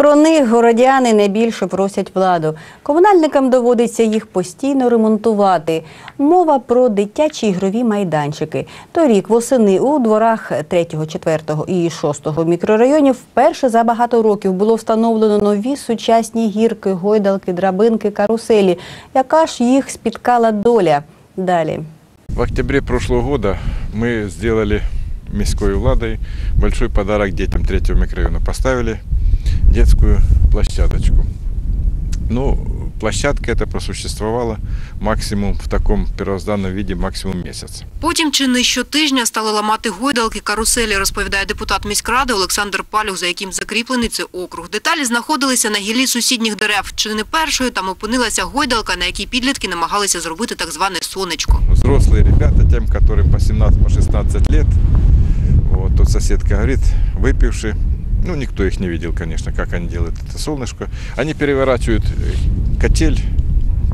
Про них городяни найбільше просять владу. Комунальникам доводиться їх постійно ремонтувати. Мова про дитячі ігрові майданчики. Торік восени у дворах 3, 4 і 6 мікрорайонів вперше за багато років було встановлено нові сучасні гірки, гойдалки, драбинки, каруселі. Яка ж їх спіткала доля? Далі. В октябре прошлого года мы сделали міською владой большой подарок детям третьего микрорайона. Поставили детскую площадочку. Ну, площадка эта просуществовала максимум в таком первозданном виде максимум месяц. Потім чи не щотижня стали ламати гойдалки, каруселі, розповідає депутат міськради Олександр Палюх, за яким закріплений цей округ. Деталі знаходилися на гіллі сусідніх дерев. Чи не першою там опинилася гойдалка, на якій підлітки намагалися зробити так зване сонечко. Взрослые ребята, тем, которым по 17-16 лет, вот, тут соседка говорит, выпившие, Ну, никто их не видел, конечно, как они делают это солнышко, они переворачивают э, котель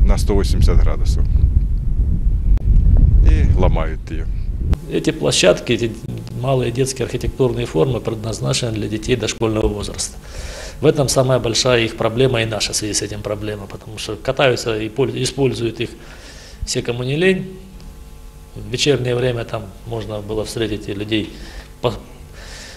на 180 градусов и ломают ее. Эти площадки, эти малые детские архитектурные формы предназначены для детей дошкольного возраста. В этом самая большая их проблема и наша в связи с этим проблема, потому что катаются и польз- используют их все, кому не лень. В вечернее время там можно было встретить и людей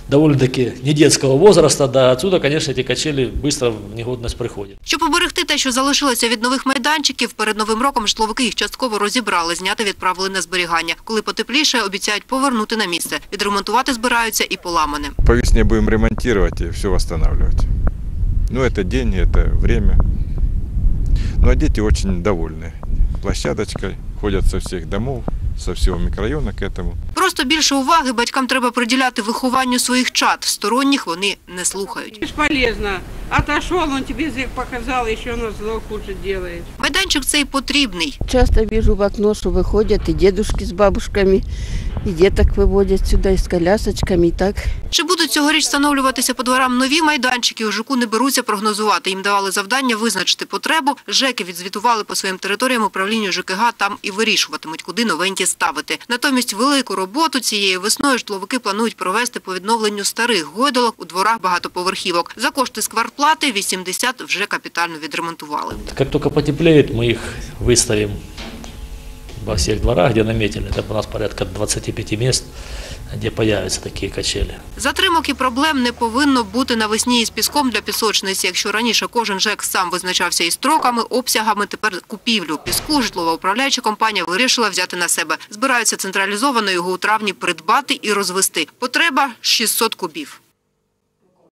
по- довольно-таки не детского возраста, да, отсюда, конечно, эти качели быстро в негодность приходят. Щоб поберегти те, що залишилося від нових майданчиків, перед новим роком житловики їх частково розібрали, зняти відправили на зберігання. Коли потепліше, обіцяють повернути на місце. Відремонтувати збираються і поламане. По весне будем ремонтировать и все восстанавливать. Ну, это деньги, это время. Ну, а дети очень довольны. Площадочкой ходят со всех домов, со всего микрорайона к этому. Просто більше уваги батькам треба приділяти вихованню своїх чад. Сторонніх вони не слухають. Бесполезно. Отошел, он тебе язык показал, еще на зло хуже делает. Майданчик цей потрібний. Часто вижу в окно, что выходят и дедушки с бабушками, и деток выводят сюда и с колясочками, и так. Чи будуть цьогоріч встановлюватися по дворам нові майданчики, у ЖКУ не беруться прогнозувати. Їм давали завдання визначити потребу. ЖЕКи відзвітували по своїм територіям управлінню ЖКГ, там і вирішуватимуть, куди новенькі ставити. Натомість велику роботу цієї весною житловики планують провести по відновленню старих гойдолок у дворах багатоповерхівок. За кошти сквартплати 80 вже капітально відремонтували. Как только потеплеет, мы их выставим во всех дворах, где наметили. Это у нас порядка 25 мест, где появятся такие качели. Затримок і проблем не повинно бути навесні із піском для пісочниці. Якщо раніше кожен ЖЕК сам визначався із строками, обсягами, тепер купівлю піску житлова управляюча компанія вирішила взяти на себе. Збираються централізовано його у травні придбати і розвести. Потреба – 600 кубів.